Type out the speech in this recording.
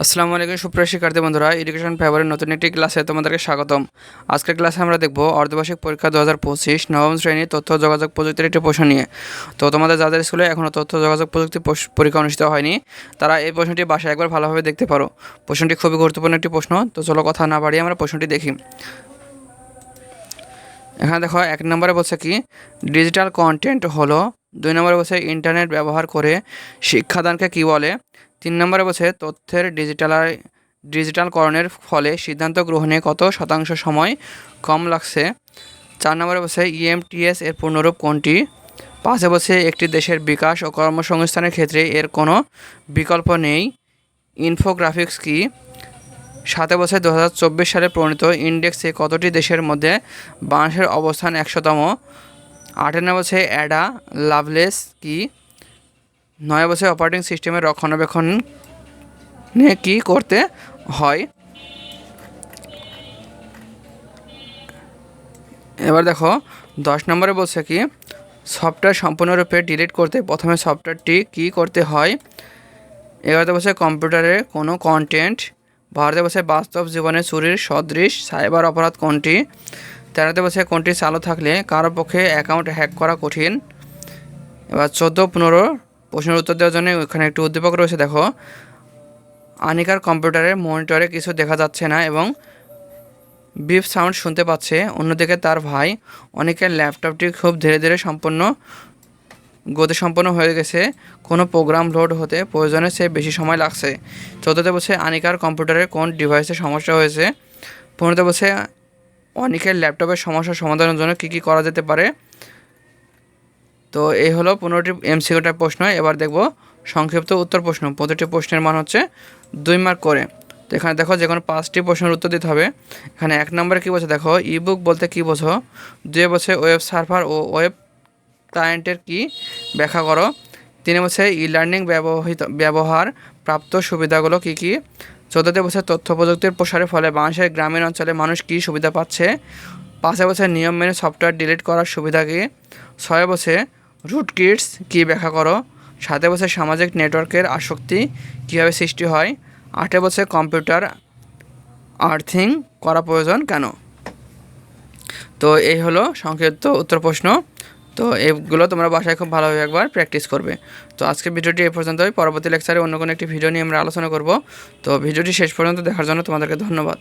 আসসালামু আলাইকুম, সুপ্রিয় শিক্ষার্থী বন্ধুরা এডুকেশন ফেভারের নতুন একটি ক্লাসে তোমাদেরকে স্বাগতম। আজকের ক্লাসে আমরা দেখব অর্ধবার্ষিক পরীক্ষা দু হাজার পঁচিশ, নবম শ্রেণি তথ্য যোগাযোগ প্রযুক্তির একটি প্রশ্ন নিয়ে। তো তোমাদের যাদের স্কুলে এখনও তথ্য যোগাযোগ প্রযুক্তি পরীক্ষা অনুষ্ঠিত হয়নি, তারা এই প্রশ্নটি বাসায় একবার ভালোভাবে দেখতে পারো। প্রশ্নটি খুবই গুরুত্বপূর্ণ একটি প্রশ্ন, তো চলো কথা না বাড়িয়ে আমরা প্রশ্নটি দেখি। এখানে দেখো, এক নম্বরে বলছে কি ডিজিটাল কন্টেন্ট হলো দুই নম্বরে বলছে ইন্টারনেট ব্যবহার করে শিক্ষাদানকে কি বলে? তিন নম্বরে বলছে, তথ্যের ডিজিটাল ডিজিটালকরণের ফলে সিদ্ধান্ত গ্রহণে কত শতাংশ সময় কম লাগছে? চার নম্বরে বলছে, ইএমটিএস এর পূর্ণরূপ কোনটি? পাঁচে বলছে, একটি দেশের বিকাশ ও কর্মসংস্থানের ক্ষেত্রে এর কোনো বিকল্প নেই। ইনফোগ্রাফিক্স কি? সাতে বছর দু হাজার চব্বিশ সালে প্রণীত ইন্ডেক্সে কতটি দেশের মধ্যে বাংলাদেশের অবস্থান একশোতম? আটের নম্বর অ্যাডা লাভলেস কি? নয় বছর অপারেটিং সিস্টেমের রক্ষণাবেক্ষণ নিয়ে কী করতে হয়? এবার দেখো, দশ নম্বরে বলছে কি সফটওয়্যার সম্পূর্ণরূপে ডিলিট করতে প্রথমে সফটওয়্যারটি কী করতে হয়? এগারোতে বছর কম্পিউটারে কোনো কন্টেন্ট ভারতে বসে বাস্তব জীবনে চুরির সদৃশ সাইবার অপরাধ কোনটি? তেরোতে বসে কোনটি চালু থাকলে কারও পক্ষে অ্যাকাউন্ট হ্যাক করা কঠিন? এবার চোদ্দ, পনেরো প্রশ্নের উত্তর দেওয়ার জন্য ওখানে একটু উদ্দীপক রয়েছে, দেখো। আনিকার কম্পিউটারের মনিটরে কিছু দেখা যাচ্ছে না এবং বিপ সাউন্ড শুনতে পাচ্ছে। অন্যদিকে তার ভাই অনেকের ল্যাপটপটি খুব ধীরে ধীরে সম্পন্ন গতিসম্পন্ন হয়ে গেছে। কোনো প্রোগ্রাম লোড হতে প্রয়োজনে সে বেশি সময় লাগছে। চৌদ্দতে বসে আনিকার কম্পিউটারের কোন ডিভাইসে সমস্যা হয়েছে? পনেরোতে বসে অনেকের ল্যাপটপের সমস্যার সমাধানের জন্য কী কী করা যেতে পারে? তো এই হলো পনেরোটি এমসিকিউটার প্রশ্ন, এবার দেখব সংক্ষিপ্ত উত্তর প্রশ্ন। প্রতিটি প্রশ্নের মান হচ্ছে দুই মার্ক করে। তো এখানে দেখো যে কোনো পাঁচটি প্রশ্নের উত্তর দিতে হবে। এখানে এক নম্বরে কী বলছে? দেখো ইবুক বলতে কী বোঝো? দুই বছর ওয়েব সার্ভার ও ওয়েব ক্লায়েন্টের কি? ব্যাখ্যা করো। তিন বছর ই লার্নিং ব্যবহৃত, ব্যবহার প্রাপ্ত সুবিধাগুলো কী কী? চোদ্দতে বছর তথ্য প্রযুক্তির প্রসারের ফলে বাংলাদেশের গ্রামীণ অঞ্চলে মানুষ কী সুবিধা পাচ্ছে? পাঁচে বছর নিয়ম মেনে সফটওয়্যার ডিলিট করার সুবিধা কী? ছয় বছর রুট কিটস কী ব্যাখ্যা করো? সাতে বছর সামাজিক নেটওয়ার্কের আসক্তি কীভাবে সৃষ্টি হয়? আটে বছর কম্পিউটার আর্থিং করা প্রয়োজন কেন? তো এই হলো সংক্ষিপ্ত উত্তর প্রশ্ন। তো এগুলো তোমরা বাসায় খুব ভালোভাবে একবার প্র্যাকটিস করবে। তো আজকে ভিডিওটি এই পর্যন্তই। পরবর্তী লেকচারে অন্য কোনো একটি ভিডিও নিয়ে আমরা আলোচনা করব। তো ভিডিওটি শেষ পর্যন্ত দেখার জন্য তোমাদেরকে ধন্যবাদ।